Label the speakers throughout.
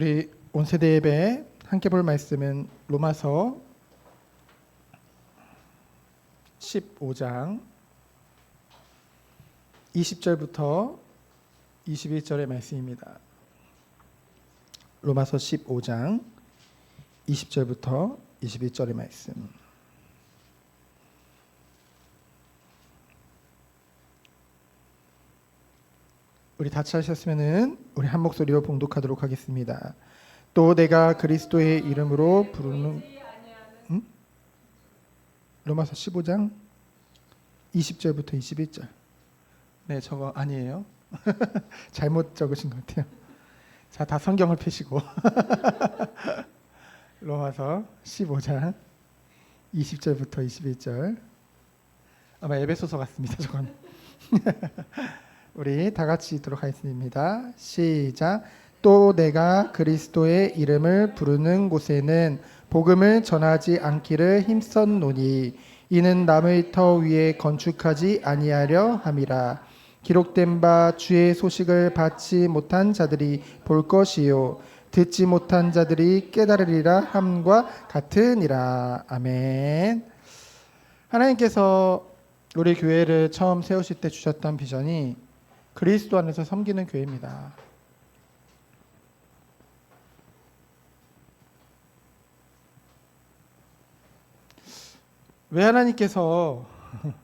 Speaker 1: 우리 온세대 예배 함께 볼 말씀은 로마서 15장 20절부터 21절의 말씀입니다. 로마서 15장 20절부터 21절의 말씀. 우리 다 찾으셨으면은 우리 한 목소리로 봉독하도록 하겠습니다. 또 내가 그리스도의 이름으로 부르는 음? 로마서 15장 20절부터 21절. 네, 저거 아니에요. 잘못 적으신 것 같아요. 자, 다 성경을 펴시고 로마서 15장 20절부터 21절. 아마 에베소서 같습니다. 저건. 우리 다 같이 읽도록 하겠습니다. 시작. 또 내가 그리스도의 이름을 부르는 곳에는 복음을 전하지 않기를 힘썼노니 이는 남의 터 위에 건축하지 아니하려 함이라. 기록된 바 주의 소식을 받지 못한 자들이 볼 것이요 듣지 못한 자들이 깨달으리라 함과 같으니라. 아멘. 하나님께서 우리 교회를 처음 세우실 때 주셨던 비전이 그리스도 안에서 섬기는 교회입니다. 왜 하나님께서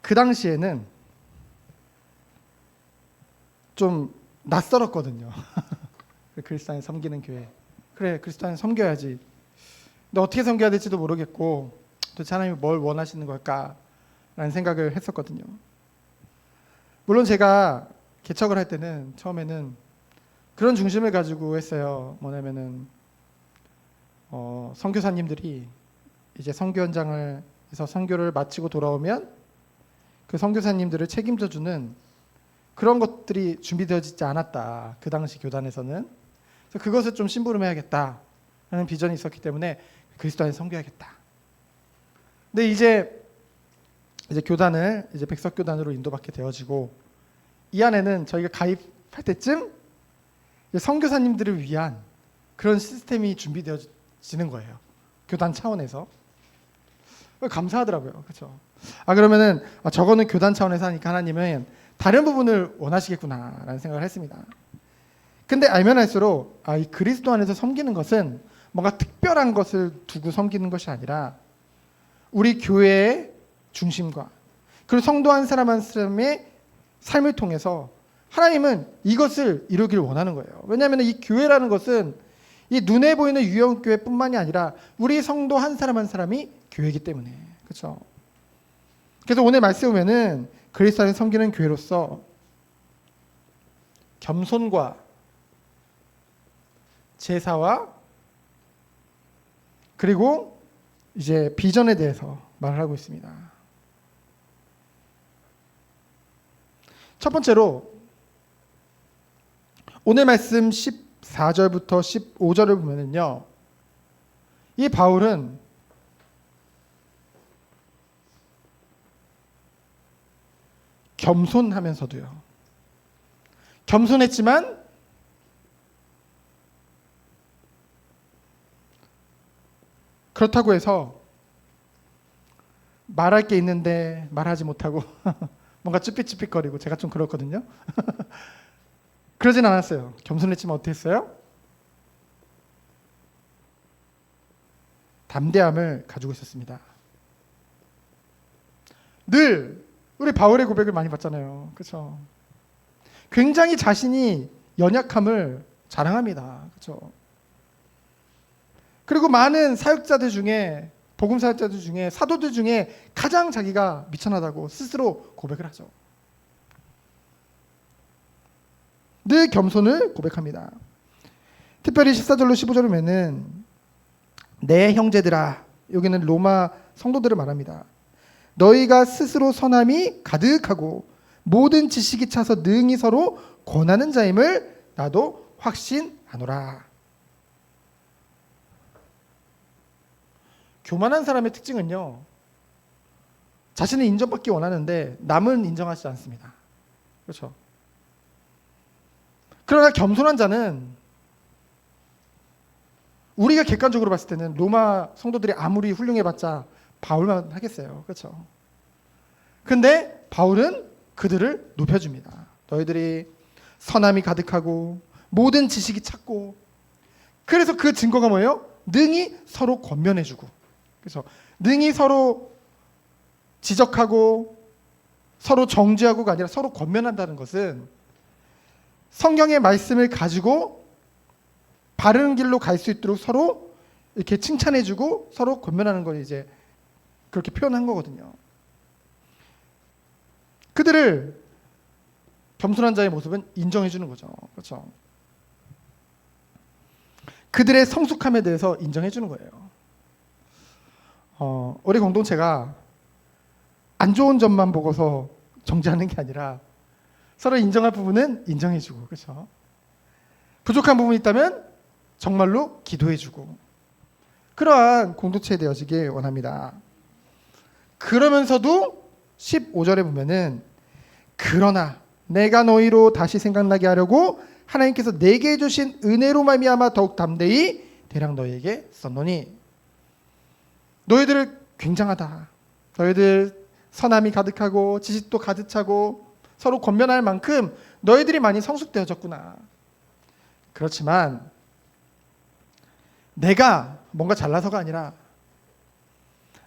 Speaker 1: 그 당시에는 좀 낯설었거든요. 그리스도 안에 섬기는 교회. 그래, 그리스도 안에 섬겨야지. 근데 어떻게 섬겨야 될지도 모르겠고 도대체 하나님이 뭘 원하시는 걸까라는 생각을 했었거든요. 물론 제가 개척을 할 때는 처음에는 그런 중심을 가지고 했어요. 뭐냐면은 어, 선교사님들이 이제 선교 현장을 해서 선교를 마치고 돌아오면 그 선교사님들을 책임져 주는 그런 것들이 준비되어지지 않았다. 그 당시 교단에서는 그래서 그것을 좀 심부름해야겠다라는 비전이 있었기 때문에 그리스도 안에 섬겨야겠다. 근데 이제 이제 교단을 이제 백석 교단으로 인도받게 되어지고 이 안에는 저희가 가입할 때쯤 이제 선교사님들을 위한 그런 시스템이 준비되어지는 거예요. 교단 차원에서 감사하더라고요. 그렇죠? 아 그러면은 아, 저거는 교단 차원에서 하니까 하나님은 다른 부분을 원하시겠구나라는 생각을 했습니다. 근데 알면 알수록 아, 이 그리스도 안에서 섬기는 것은 뭔가 특별한 것을 두고 섬기는 것이 아니라 우리 교회의 중심과 그리고 성도 한 사람 한 사람의 삶을 통해서 하나님은 이것을 이루길 원하는 거예요. 왜냐하면 이 교회라는 것은 이 눈에 보이는 유형 교회뿐만이 아니라 우리 성도 한 사람 한 사람이 교회이기 때문에 그렇죠. 그래서 오늘 말씀 보면은 그리스도 안에 섬기는 교회로서 겸손과 제사와 그리고 이제 비전에 대해서 말을 하고 있습니다. 첫 번째로 오늘 말씀 14절부터 15절을 보면은요. 이 바울은 겸손하면서도요. 겸손했지만 그렇다고 해서 말할 게 있는데 말하지 못하고 뭔가 쭈삣쭈삣거리고 제가 좀 그렇거든요. 그러진 않았어요. 겸손했지만 어땠어요? 담대함을 가지고 있었습니다. 늘 우리 바울의 고백을 많이 봤잖아요. 그렇죠? 굉장히 자신이 연약함을 자랑합니다. 그렇죠? 그리고 많은 사역자들 중에 복음 사역자들 중에 사도들 중에 가장 자기가 미천하다고 스스로 고백을 하죠. 늘 겸손을 고백합니다. 특별히 14절로 15절을 보면은 내 형제들아 여기는 로마 성도들을 말합니다. 너희가 스스로 선함이 가득하고 모든 지식이 차서 능히 서로 권하는 자임을 나도 확신하노라. 교만한 사람의 특징은요. 자신은 인정받기 원하는데 남은 인정하지 않습니다. 그렇죠? 그러나 겸손한 자는 우리가 객관적으로 봤을 때는 로마 성도들이 아무리 훌륭해봤자 바울만 하겠어요. 그렇죠? 근데 바울은 그들을 높여줍니다. 너희들이 선함이 가득하고 모든 지식이 찾고 그래서 그 증거가 뭐예요? 능히 서로 권면해주고 그래서 능히 서로 지적하고 서로 정죄하고가 아니라 서로 권면한다는 것은 성경의 말씀을 가지고 바른 길로 갈 수 있도록 서로 이렇게 칭찬해주고 서로 권면하는 걸 이제 그렇게 표현한 거거든요. 그들을 겸손한 자의 모습은 인정해주는 거죠. 그렇죠? 그들의 성숙함에 대해서 인정해주는 거예요. 어, 우리 공동체가 안 좋은 점만 보고서 정죄하는 게 아니라 서로 인정할 부분은 인정해주고, 그렇죠? 부족한 부분이 있다면 정말로 기도해주고 그러한 공동체 되어지길 원합니다. 그러면서도 15절에 보면은 그러나 내가 너희로 다시 생각나게 하려고 하나님께서 내게 주신 은혜로 말미암아 더욱 담대히 대량 너희에게 썼노니 너희들 굉장하다. 너희들 선함이 가득하고 지식도 가득 차고 서로 권면할 만큼 너희들이 많이 성숙되어졌구나. 그렇지만 내가 뭔가 잘나서가 아니라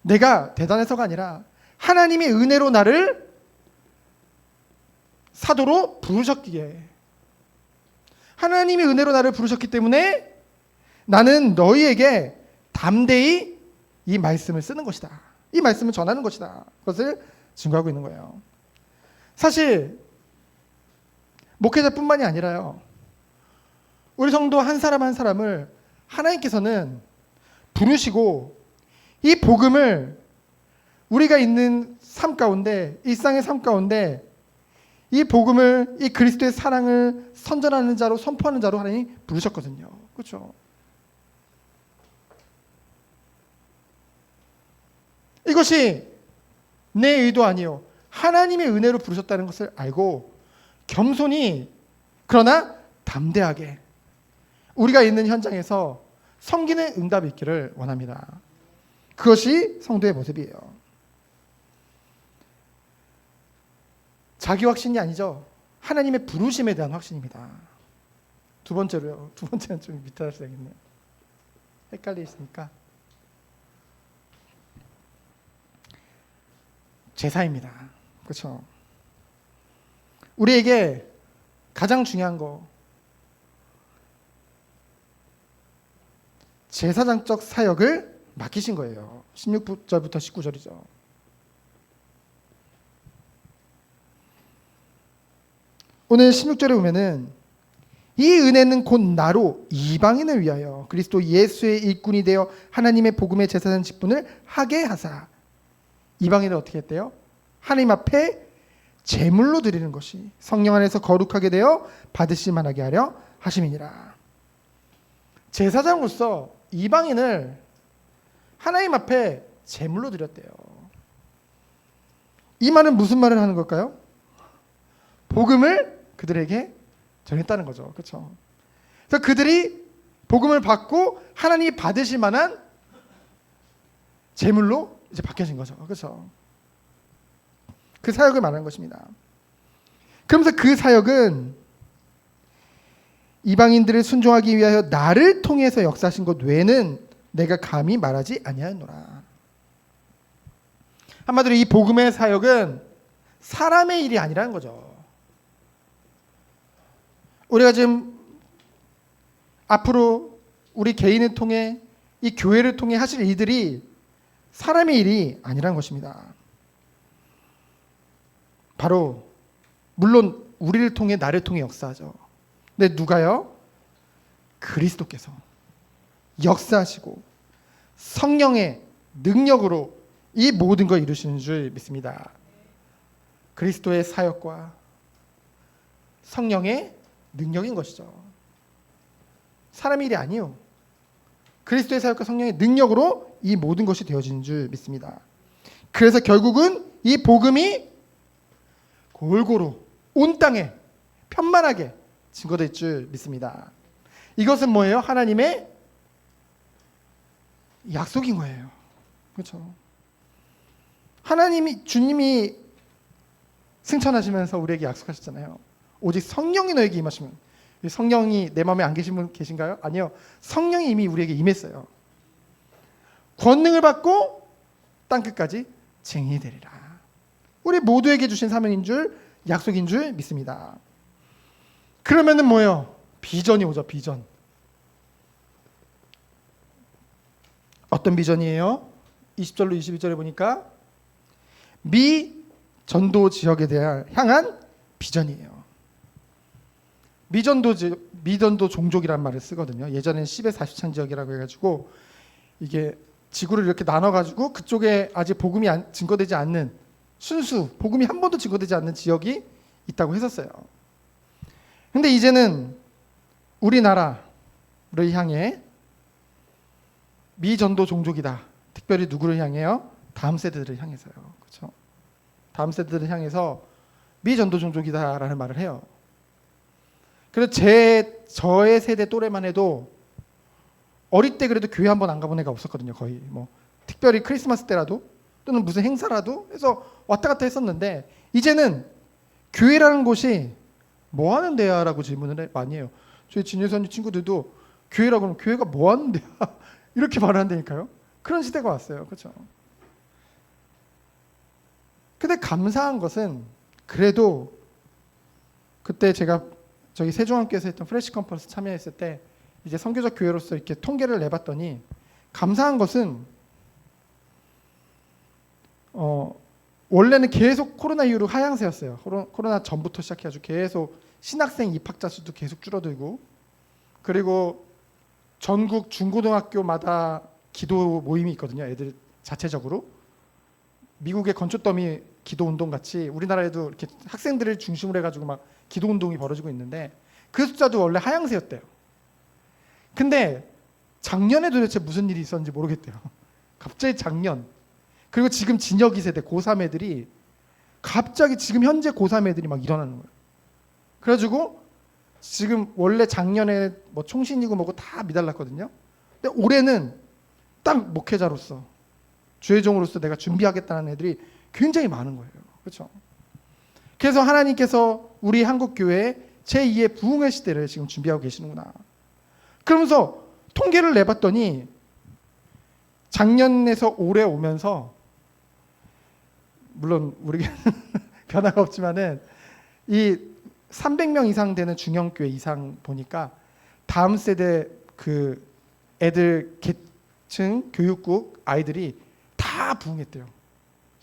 Speaker 1: 내가 대단해서가 아니라 하나님의 은혜로 나를 사도로 부르셨기에 하나님의 은혜로 나를 부르셨기 때문에 나는 너희에게 담대히 이 말씀을 쓰는 것이다. 이 말씀을 전하는 것이다. 그것을 증거하고 있는 거예요. 사실 목회자뿐만이 아니라요. 우리 성도 한 사람 한 사람을 하나님께서는 부르시고 이 복음을 우리가 있는 삶 가운데 일상의 삶 가운데 이 복음을 이 그리스도의 사랑을 선전하는 자로 선포하는 자로 하나님 부르셨거든요. 그렇죠? 이것이 내 의도 아니요 하나님의 은혜로 부르셨다는 것을 알고 겸손히 그러나 담대하게 우리가 있는 현장에서 섬기는 응답이 있기를 원합니다. 그것이 성도의 모습이에요. 자기 확신이 아니죠. 하나님의 부르심에 대한 확신입니다. 두 번째로요. 두 번째는 좀 밑에 써야겠네요. 헷갈리시니까. 제사입니다. 그렇죠? 우리에게 가장 중요한 거 제사장적 사역을 맡기신 거예요. 16절부터 19절이죠. 오늘 16절에 보면은 이 은혜는 곧 나로 이방인을 위하여 그리스도 예수의 일꾼이 되어 하나님의 복음의 제사장 직분을 하게 하사 이방인을 어떻게 했대요? 하나님 앞에 제물로 드리는 것이 성령 안에서 거룩하게 되어 받으실 만하게 하려 하심이니라. 제사장으로서 이방인을 하나님 앞에 제물로 드렸대요. 이 말은 무슨 말을 하는 걸까요? 복음을 그들에게 전했다는 거죠. 그렇죠? 그래서 그들이 복음을 받고 하나님이 받으실 만한 제물로 이제 바뀌어진 거죠. 그렇죠? 그 사역을 말하는 것입니다. 그러면서 그 사역은 이방인들을 순종하기 위하여 나를 통해서 역사하신 것 외에는 내가 감히 말하지 아니하노라. 한마디로 이 복음의 사역은 사람의 일이 아니라는 거죠. 우리가 지금 앞으로 우리 개인을 통해 이 교회를 통해 하실 일들이 사람의 일이 아니라는 것입니다. 바로 물론 우리를 통해 나를 통해 역사하죠. 근데 누가요? 그리스도께서 역사하시고 성령의 능력으로 이 모든 걸 이루시는 줄 믿습니다. 그리스도의 사역과 성령의 능력인 것이죠. 사람의 일이 아니요. 그리스도의 사역과 성령의 능력으로 이 모든 것이 되어지는 줄 믿습니다. 그래서 결국은 이 복음이 골고루 온 땅에 편만하게 증거될 줄 믿습니다. 이것은 뭐예요? 하나님의 약속인 거예요. 그렇죠? 하나님이 주님이 승천하시면서 우리에게 약속하셨잖아요. 오직 성령이 너에게 임하시면 성령이 내 마음에 안 계신 분 계신가요? 아니요. 성령이 이미 우리에게 임했어요. 권능을 받고 땅 끝까지 증인이 되리라. 우리 모두에게 주신 사명인 줄 약속인 줄 믿습니다. 그러면은 뭐예요? 비전이 오죠. 비전. 어떤 비전이에요? 20절로 22절에 보니까 미 전도 지역에 대한 향한 비전이에요. 미전도 지, 미전도 종족이란 말을 쓰거든요. 예전엔 10의 40창 지역이라고 해가지고 이게 지구를 이렇게 나눠가지고 그쪽에 아직 복음이 안, 증거되지 않는 순수 복음이 한 번도 증거되지 않는 지역이 있다고 했었어요. 근데 이제는 우리나라를 향해 미전도 종족이다. 특별히 누구를 향해요? 다음 세대들을 향해서요. 그렇죠? 다음 세대들을 향해서 미전도 종족이다라는 말을 해요. 그래서 제 저의 세대 또래만 해도 어릴 때 그래도 교회 한 번 안 가본 애가 없었거든요. 거의 뭐 특별히 크리스마스 때라도 또는 무슨 행사라도 해서 왔다 갔다 했었는데 이제는 교회라는 곳이 뭐 하는 데야라고 질문을 많이 해요. 저희 진유선이 친구들도 교회라고 하면 교회가 뭐 하는 데야 이렇게 말을 한다니까요. 그런 시대가 왔어요. 그렇죠? 근데 감사한 것은 그래도 그때 제가 저희 세종학교에서 했던 프레시 컨퍼런스 참여했을 때 이제 선교적 교회로서 이렇게 통계를 내봤더니 감사한 것은 어 원래는 계속 코로나 이후로 하향세였어요. 코로- 코로나 전부터 시작해가지고 계속 신학생 입학자 수도 계속 줄어들고 그리고 전국 중고등학교마다 기도 모임이 있거든요. 애들 자체적으로 미국의 건초더미 기도 운동 같이 우리나라에도 이렇게 학생들을 중심으로 해가지고 막 기도 운동이 벌어지고 있는데 그 숫자도 원래 하향세였대요. 근데 작년에 도대체 무슨 일이 있었는지 모르겠대요. 갑자기 작년 그리고 지금 진혁이 세대 고3 애들이 갑자기 지금 현재 고3 애들이 막 일어나는 거예요. 그래가지고 지금 원래 작년에 뭐 총신이고 뭐고 다 미달랐거든요. 근데 올해는 딱 목회자로서 주회종으로서 내가 준비하겠다는 애들이 굉장히 많은 거예요. 그렇죠? 그래서 하나님께서 우리 한국 교회 제2의 부흥의 시대를 지금 준비하고 계시는구나. 그러면서 통계를 내봤더니 작년에서 올해 오면서 물론 우리 변화가 없지만은 이 300명 이상 되는 중형교회 이상 보니까 다음 세대 그 애들 계층 교육국 아이들이 다 부흥했대요.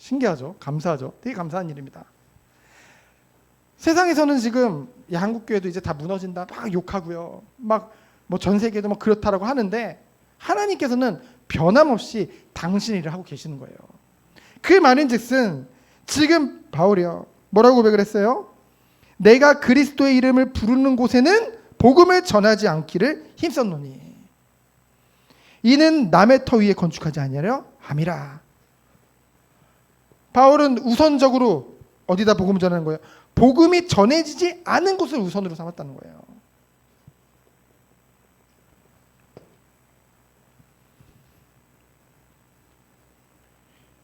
Speaker 1: 신기하죠? 감사하죠? 되게 감사한 일입니다. 세상에서는 지금 야, 한국 교회도 이제 다 무너진다 막 욕하고요. 막 뭐 전 세계도 막 그렇다라고 하는데 하나님께서는 변함없이 당신 일을 하고 계시는 거예요. 그 말인즉슨 지금 바울이요 뭐라고 고백을 했어요? 내가 그리스도의 이름을 부르는 곳에는 복음을 전하지 않기를 힘썼노니 이는 남의 터 위에 건축하지 아니하려 함이라. 바울은 우선적으로 어디다 복음 전하는 거예요? 복음이 전해지지 않은 곳을 우선으로 삼았다는 거예요.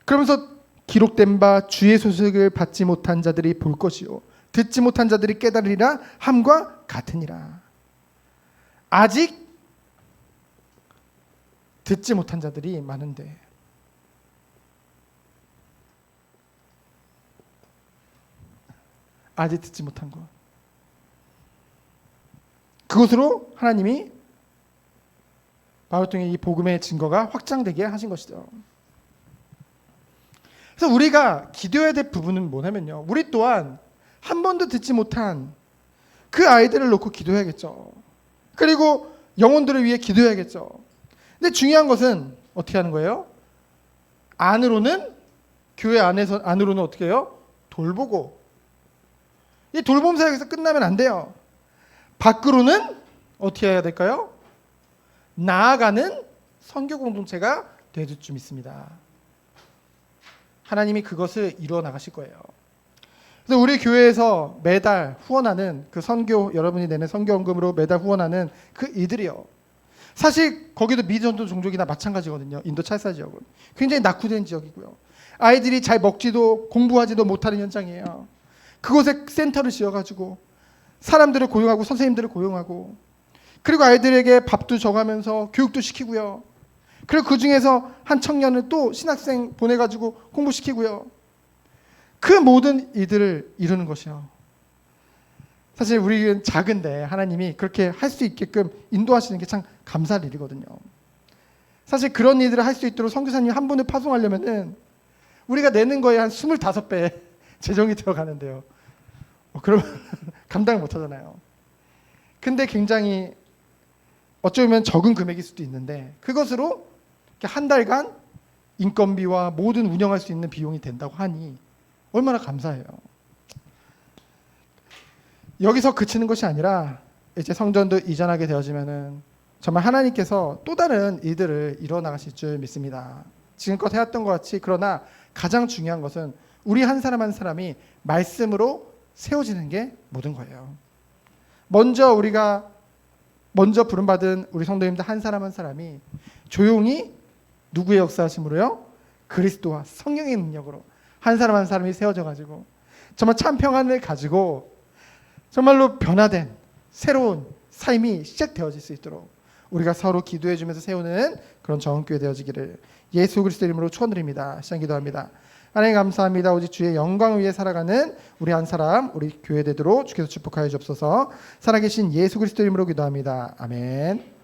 Speaker 1: 그러면서 기록된 바 주의 소식을 받지 못한 자들이 볼 것이요 듣지 못한 자들이 깨달으리라 함과 같으니라. 아직 듣지 못한 자들이 많은데 아직 듣지 못한 것. 그것으로 하나님이 바울 통해 이 복음의 증거가 확장되게 하신 것이죠. 그래서 우리가 기도해야 될 부분은 뭐냐면요. 우리 또한 한 번도 듣지 못한 그 아이들을 놓고 기도해야겠죠. 그리고 영혼들을 위해 기도해야겠죠. 근데 중요한 것은 어떻게 하는 거예요? 안으로는 교회 안에서 안으로는 어떻게 해요? 돌보고 이 돌봄 사역에서 끝나면 안 돼요. 밖으로는 어떻게 해야 될까요? 나아가는 선교 공동체가 되줄 줄 믿습니다. 하나님이 그것을 이루어 나가실 거예요. 그래서 우리 교회에서 매달 후원하는 그 선교 여러분이 내는 선교원금으로 매달 후원하는 그 이들이요. 사실 거기도 미전도 종족이나 마찬가지거든요. 인도 찰사 지역은 굉장히 낙후된 지역이고요. 아이들이 잘 먹지도 공부하지도 못하는 현장이에요. 그곳에 센터를 지어가지고 사람들을 고용하고 선생님들을 고용하고 그리고 아이들에게 밥도 정하면서 교육도 시키고요. 그리고 그 중에서 한 청년을 또 신학생 보내가지고 공부시키고요. 그 모든 이들을 이루는 것이요. 사실 우리는 작은데 하나님이 그렇게 할 수 있게끔 인도하시는 게 참 감사할 일이거든요. 사실 그런 일들을 할 수 있도록 선교사님 한 분을 파송하려면은 우리가 내는 거에 한 25배 재정이 들어가는데요. 어, 그러면 감당을 못 하잖아요. 근데 굉장히 어쩌면 적은 금액일 수도 있는데 그것으로 한 달간 인건비와 모든 운영할 수 있는 비용이 된다고 하니 얼마나 감사해요. 여기서 그치는 것이 아니라 이제 성전도 이전하게 되어지면은 정말 하나님께서 또 다른 일들을 이뤄 나가실 줄 믿습니다. 지금껏 해왔던 것 같이 그러나 가장 중요한 것은 우리 한 사람 한 사람이 말씀으로 세워지는 게 모든 거예요. 먼저 우리가 먼저 부름받은 우리 성도님들 한 사람 한 사람이 조용히 누구의 역사하심으로요? 그리스도와 성령의 능력으로 한 사람 한 사람이 세워져 가지고 정말 참 평안을 가지고 정말로 변화된 새로운 삶이 시작되어질 수 있도록 우리가 서로 기도해 주면서 세우는 그런 정교회 되어지기를 예수 그리스도 이름으로 축원드립니다. 시간 기도합니다. 하나님 감사합니다. 오직 주의 영광을 위해 살아가는 우리 한 사람 우리 교회 되도록 주께서 축복하여 주옵소서. 살아계신 예수 그리스도 이름으로 기도합니다. 아멘.